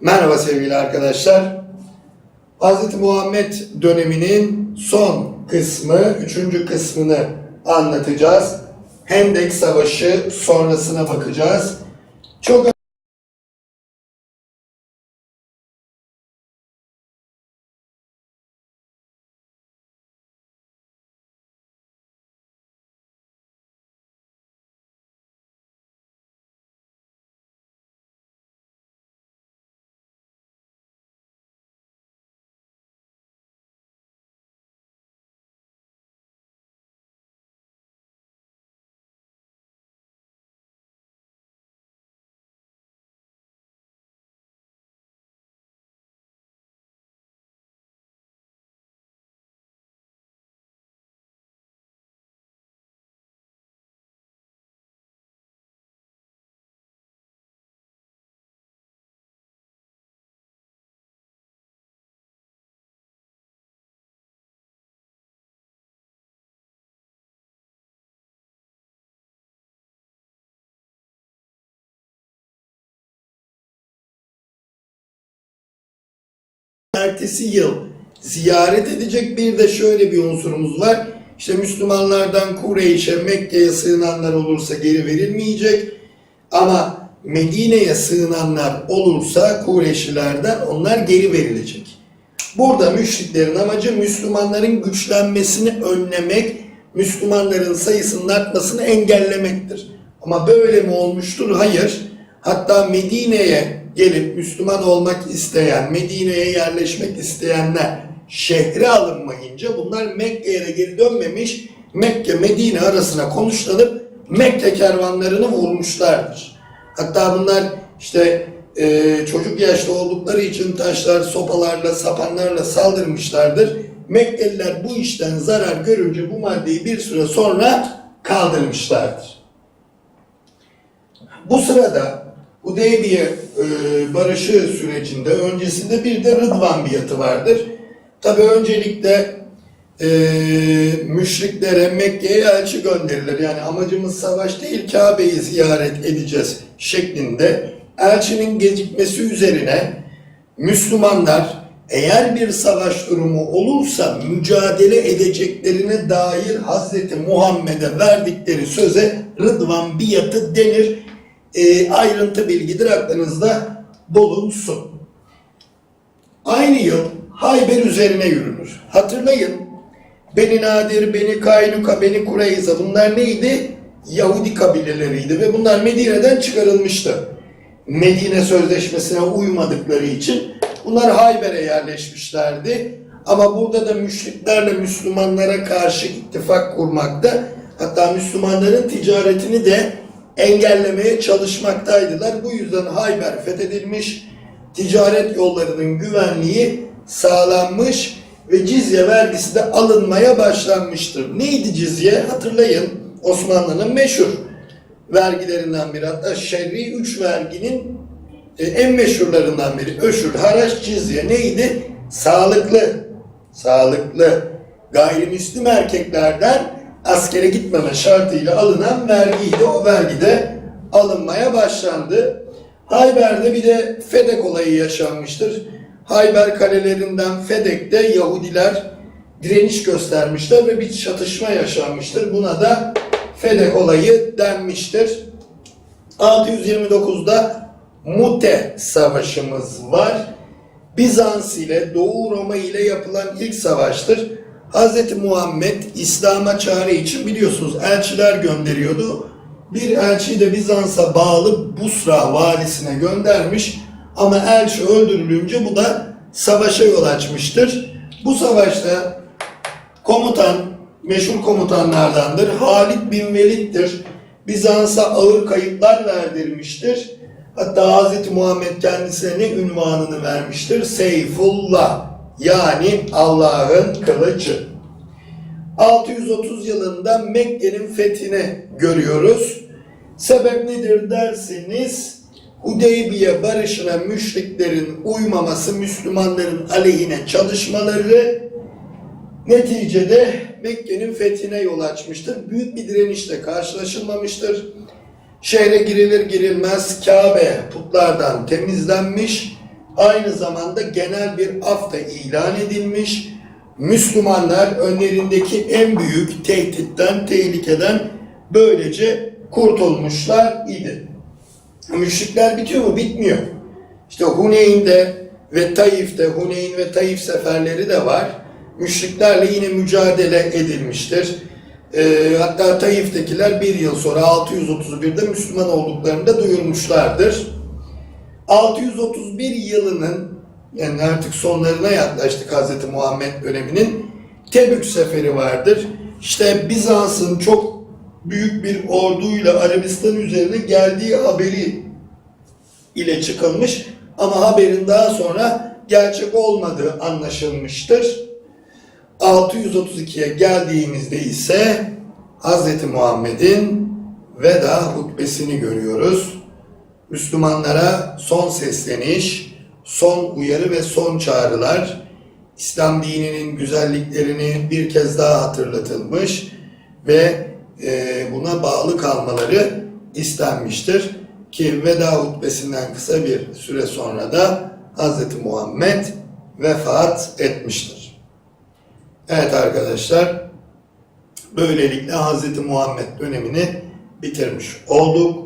Merhaba sevgili arkadaşlar. Hz. Muhammed döneminin son kısmı, üçüncü kısmını anlatacağız. Hendek Savaşı sonrasına bakacağız. Çok ertesi yıl ziyaret edecek bir de şöyle bir unsurumuz var. İşte Müslümanlardan Kureyş'e, Mekke'ye sığınanlar olursa geri verilmeyecek. Ama Medine'ye sığınanlar olursa Kureyşlilerden onlar geri verilecek. Burada müşriklerin amacı Müslümanların güçlenmesini önlemek, Müslümanların sayısının artmasını engellemektir. Ama böyle mi olmuştur? Hayır. Hatta Medine'ye gelip Müslüman olmak isteyen, Medine'ye yerleşmek isteyenler şehre alınmayınca bunlar Mekke'ye geri dönmemiş, Mekke Medine arasına konuşlanıp Mekke kervanlarını vurmuşlardır. Hatta bunlar işte e, çocuk yaşta oldukları için taşlar, sopalarla, sapanlarla saldırmışlardır. Mekkeliler bu işten zarar görünce bu maddeyi bir süre sonra kaldırmışlardır. Bu sırada Hudeybiye e, barışı sürecinde öncesinde bir de Rıdvan biatı vardır. Tabi öncelikle e, müşriklere Mekke'ye elçi gönderilir. Yani amacımız savaş değil Kabe'yi ziyaret edeceğiz şeklinde. Elçinin gecikmesi üzerine Müslümanlar eğer bir savaş durumu olursa mücadele edeceklerine dair Hazreti Muhammed'e verdikleri söze Rıdvan biatı denir. E, ayrıntı bilgidir aklınızda bulunsun. Aynı yıl Hayber üzerine yürünür. Hatırlayın Beni Nadir, Beni Kaynuka, Beni Kureyza bunlar neydi? Yahudi kabileleriydi ve bunlar Medine'den çıkarılmıştı. Medine Sözleşmesi'ne uymadıkları için bunlar Hayber'e yerleşmişlerdi. Ama burada da müşriklerle Müslümanlara karşı ittifak kurmakta, hatta Müslümanların ticaretini de engellemeye çalışmaktaydılar. Bu yüzden Hayber fethedilmiş, ticaret yollarının güvenliği sağlanmış ve cizye vergisi de alınmaya başlanmıştır. Neydi cizye? Hatırlayın Osmanlı'nın meşhur vergilerinden biri. Hatta şerri üç verginin e, en meşhurlarından biri. Öşür, haraç, cizye neydi? Sağlıklı, sağlıklı gayrimüslim erkeklerden askere gitmeme şartıyla alınan vergiydi. O vergi de alınmaya başlandı. Hayber'de bir de Fedek olayı yaşanmıştır. Hayber kalelerinden Fedek'te Yahudiler direniş göstermişler ve bir çatışma yaşanmıştır. Buna da Fedek olayı denmiştir. 629'da Mute Savaşımız var. Bizans ile Doğu Roma ile yapılan ilk savaştır. Hz. Muhammed İslam'a çağrı için biliyorsunuz elçiler gönderiyordu. Bir elçiyi de Bizans'a bağlı Busra valisine göndermiş. Ama elçi öldürülünce bu da savaşa yol açmıştır. Bu savaşta komutan, meşhur komutanlardandır. Halid bin Velid'dir. Bizans'a ağır kayıplar verdirmiştir. Hatta Hz. Muhammed kendisine ne ünvanını vermiştir? Seyfullah yani Allah'ın kılıcı. 630 yılında Mekke'nin fethini görüyoruz. Sebep nedir derseniz Hudeybiye barışına müşriklerin uymaması, Müslümanların aleyhine çalışmaları neticede Mekke'nin fethine yol açmıştır. Büyük bir direnişle karşılaşılmamıştır. Şehre girilir girilmez Kabe putlardan temizlenmiş Aynı zamanda genel bir af da ilan edilmiş. Müslümanlar önlerindeki en büyük tehditten, tehlikeden böylece kurtulmuşlar idi. Müşrikler bitiyor mu? Bitmiyor. İşte Huneyn'de ve Taif'te, Huneyn ve Taif seferleri de var. Müşriklerle yine mücadele edilmiştir. Ee, hatta Taif'tekiler bir yıl sonra 631'de Müslüman olduklarını da duyurmuşlardır. 631 yılının yani artık sonlarına yaklaştık Hz. Muhammed döneminin Tebük seferi vardır. İşte Bizans'ın çok büyük bir orduyla Arabistan üzerine geldiği haberi ile çıkılmış ama haberin daha sonra gerçek olmadığı anlaşılmıştır. 632'ye geldiğimizde ise Hz. Muhammed'in veda hutbesini görüyoruz. Müslümanlara son sesleniş, son uyarı ve son çağrılar, İslam dininin güzelliklerini bir kez daha hatırlatılmış ve e, buna bağlı kalmaları istenmiştir. Ki veda hutbesinden kısa bir süre sonra da Hz. Muhammed vefat etmiştir. Evet arkadaşlar, böylelikle Hz. Muhammed dönemini bitirmiş olduk.